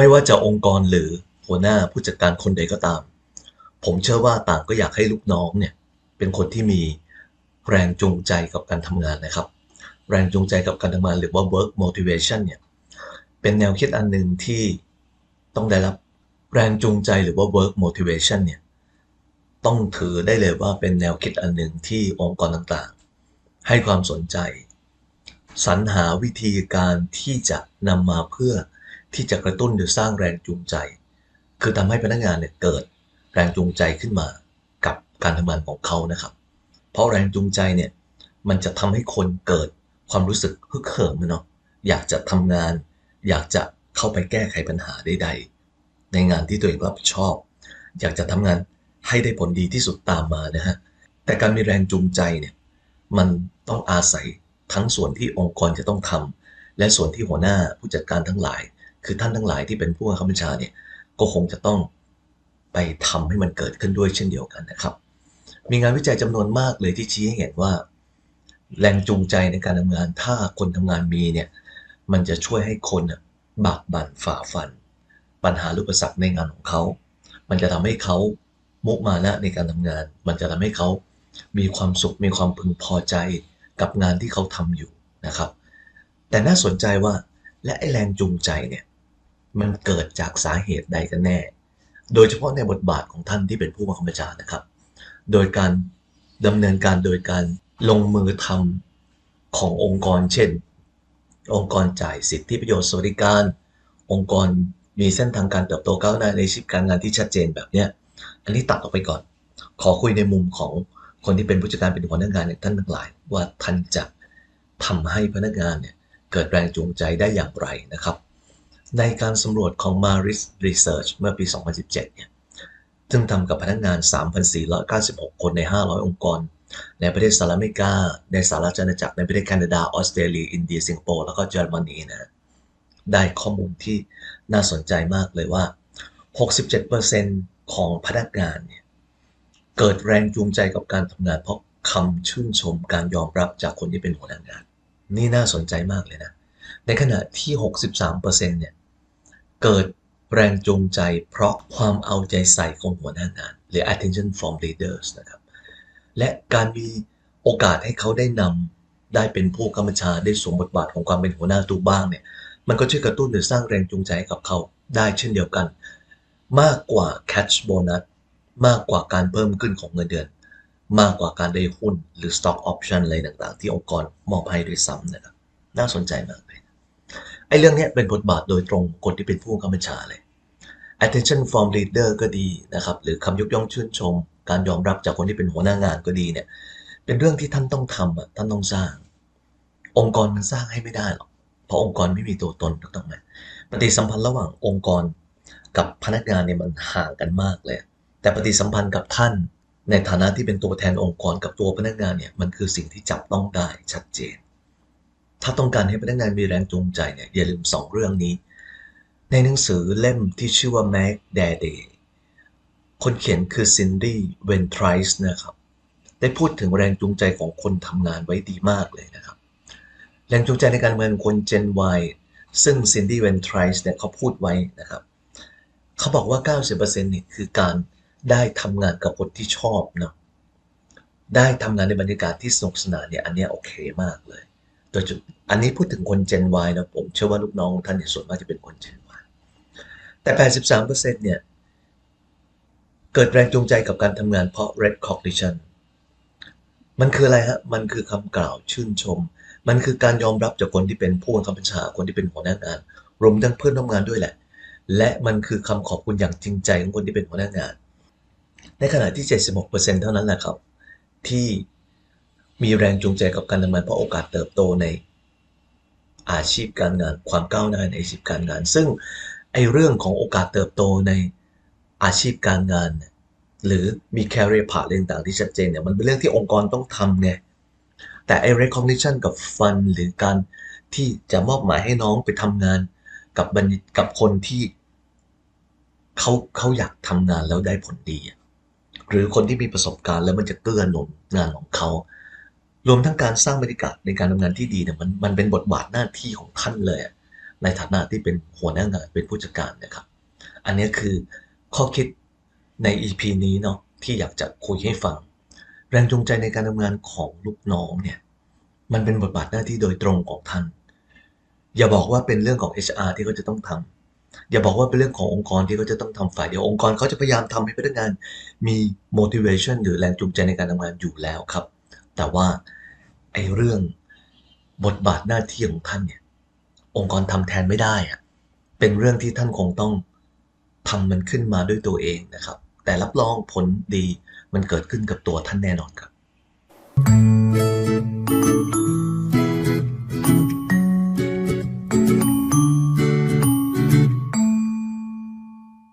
ไม่ว่าจะองค์กรหรือหัวหน้าผู้จัดการคนใดก็ตาม ผมเชื่อว่าต่างก็อยากให้ลูกน้องเนี่ยเป็นคนที่มีแรงจูงใจกับการทำงานนะครับ แรงจูงใจกับการทำงานหรือว่า work motivation เนี่ยเป็นแนวคิดอันหนึ่งที่ต้องได้รับแรงจูงใจหรือว่า work motivation เนี่ยต้องถือได้เลยว่าเป็นแนวคิดอันหนึ่งที่องค์กรต่างๆ ให้ความสนใจ สรรหาวิธีการที่จะนำมาเพื่อ ที่จะกระตุ้นหรือสร้างแรงจูงใจ คือทำให้พนักงานเนี่ยเกิดแรงจูงใจขึ้นมากับการทำงานของเขานะครับ เพราะแรงจูงใจเนี่ยมันจะทำให้คนเกิดความรู้สึกฮึกเหิมเนาะอยากจะทำงาน อยากจะเข้าไปแก้ไขปัญหาใดๆในงานที่ตัวเองรับผิดชอบ อยากจะทำงานให้ได้ผลดีที่สุดตามมานะฮะแต่การมีแรงจูงใจเนี่ยมันต้องอาศัยทั้งส่วนที่องค์กรจะต้องทำและส่วนที่หัวหน้าผู้จัดการทั้งหลาย คือท่านทั้งหลายที่เป็นผู้บังคับบัญชาเนี่ยก็คงจะต้องไปทำให้มันเกิดขึ้นด้วยเช่นเดียวกันนะครับ มีงานวิจัยจำนวนมากเลยที่ชี้ให้เห็นว่า แรงจูงใจในการทำงาน ถ้าคนทำงานมีเนี่ยมันจะช่วยให้คนบากบั่นฝ่าฟัน ปัญหาลูกประสักในงานของเขา มันจะทำให้เขามุมานะในการทำงาน มันจะทำให้เขามีความสุขมีความพึงพอใจกับงานที่เขาทำอยู่นะครับ แต่น่าสนใจว่า และไอแรงจูงใจเนี่ยมันเกิดจากสาเหตุใดกันแน่ โดยเฉพาะในบทบาทของท่านที่เป็นผู้บังคับบัญชานะครับ โดยการดำเนินการโดยการลงมือทำขององค์กร เช่น องค์กรจ่ายสิทธิประโยชน์สวัสดิการ องค์กรมีเส้นทางการเติบโตก้าวหน้าในชีพการงานที่ชัดเจนแบบเนี้ย อันนี้ตัดออกไปก่อน ขอคุยในมุมของคนที่เป็นผู้จัดการเป็นหัวหน้างานท่านทั้งหลาย ว่าท่านจะทำให้พนักงานเนี่ย เกิดแรงจูงใจได้อย่างไรนะครับ ในการสำรวจของ Maris Research เมื่อปี 2017 เนี่ยซึ่งทำกับพนักงาน 3,496 คนใน 500 องค์กร ในประเทศสหรัฐอเมริกา ในสหรัฐอาณาจักร ในประเทศแคนาดา ออสเตรเลีย อินเดีย สิงคโปร์ แล้วก็เยอรมนีนะ ได้ข้อมูลที่น่าสนใจมากเลยว่า 67%ของพนักงานเนี่ยเกิดแรงจูงใจกับการทำงานเพราะคำชื่นชมการยอมรับจากคนที่เป็นหัวหน้างาน นี่น่าสนใจมากเลยนะ ในขณะที่ 63%เนี่ย เกิดแรงจูงใจเพราะความเอาใจใส่ของหัวหน้างาน หรือ attention from leaders นะครับ และการมีโอกาสให้เขาได้นำได้เป็นผู้กำกับชาได้สวมบทบาทของความเป็นหัวหน้าตัวบ้างเนี่ย มันก็ช่วยกระตุ้นหรือสร้างแรงจูงใจให้กับเขาได้เช่นเดียวกัน มากกว่า catch bonus มากกว่าการเพิ่มขึ้นของเงินเดือน มากกว่าการได้หุ้นหรือ stock option อะไรต่างๆ ที่องค์กรมอบให้ด้วยซ้ำนะครับ น่าสนใจมากเลยไอ้เรื่องนี้เป็นบทบาทโดยตรงคนที่เป็นผู้กำกับชาเลย attention from leader ก็ดีนะครับ หรือคำยกย่องชื่นชม การยอมรับจากคนที่เป็นหัวหน้างานก็ดีเนี่ย เป็นเรื่องที่ท่านต้องทำอะท่านต้องสร้าง องค์กรมันสร้างให้ไม่ได้หรอก เพราะองค์กรไม่มีตัวตนถูกต้องไหมปฏิสัมพันธ์ระหว่างองค์กรกับพนักงานเนี่ยมันห่างกันมากเลย แต่ปฏิสัมพันธ์กับท่าน ในฐานะที่เป็นตัวแทนองค์กรกับตัวพนักงานเนี่ยมันคือสิ่งที่จับต้องได้ชัดเจน ถ้าต้องการให้พนักงานมีแรงจูงใจเนี่ยอย่าลืมสองเรื่องนี้ ในหนังสือเล่มที่ชื่อว่า Mac d a d y คนเขียนคือซินดี้เวนทริสนะครับ ได้พูดถึงแรงจูงใจของคนทำงานไว้ดีมากเลยนะครับ แรงจูงใจในการเมืองคน Gen Y ซึ่งซินดี้เวนทริสเนี่ยเขาพูดไว้นะครับ เขาบอกว่า 90%เนี่ยคือการ ได้ทำงานกับคนที่ชอบเนาะได้ทำงานในบรรยากาศที่สนุกสนานเนี่ยอันนี้โอเคมากเลยโดยจุดอันนี้พูดถึงคน Gen Y นะผมเชื่อว่าลูกน้องท่านเนี่ยส่วนมากจะเป็นคน Gen Y แต่ 83%เนี่ยเกิดแรงจูงใจกับการทำงานเพราะ recognition มันคืออะไรฮะ มันคือคำกล่าวชื่นชม มันคือการยอมรับจากคนที่เป็นผู้บังคับบัญชาคนที่เป็นหัวหน้างาน รวมทั้งเพื่อนร่วมงานด้วยแหละ และมันคือคำขอบคุณอย่างจริงใจของคนที่เป็นหัวหน้างาน ในขณะที่ 76%เท่านั้นแหละครับ ที่มีแรงจูงใจกับการทำงานเพราะโอกาสเติบโตในอาชีพการงานความก้าวหน้าในอาชีพการงาน ซึ่งไอเรื่องของโอกาสเติบโตในอาชีพการงาน หรือมี career path อะไรต่างที่ชัดเจนเนี่ยมันเป็นเรื่องที่องค์กรต้องทำไงแต่ไอ้ recognition กับ fun หรือการที่จะมอบหมายให้น้องไปทำงานกับบัญกับคนที่เขาเขาอยากทำงานแล้วได้ผลดีอะ หรือคนที่มีประสบการณ์แล้วมันจะเกื้อหนุนงานของเขา รวมทั้งการสร้างบรรยากาศในการทำงานที่ดีเนี่ยมันมันเป็นบทบาทหน้าที่ของท่านเลย ในฐานะที่เป็นหัวหน้างานเป็นผู้จัดการนะครับ อันนี้คือข้อคิดใน EP นี้เนาะที่อยากจะคุยให้ฟัง แรงจูงใจในการทำงานของลูกน้องเนี่ยมันเป็นบทบาทหน้าที่โดยตรงของท่าน อย่าบอกว่าเป็นเรื่องของ HR ที่เขาจะต้องทำ อย่าบอกว่าเป็นเรื่องขององค์กรที่เขาจะต้องทำฝ่ายเดียวองค์กรเขาจะพยายามทำให้พนักงานมี motivation หรือแรงจูงใจในการทำงานอยู่แล้วครับ แต่ว่าไอ้เรื่องบทบาทหน้าที่ของท่านเนี่ย องค์กรทำแทนไม่ได้อะเป็นเรื่องที่ท่านคงต้องทำมันขึ้นมาด้วยตัวเองนะครับ แต่รับรองผลดีมันเกิดขึ้นกับตัวท่านแน่นอนครับ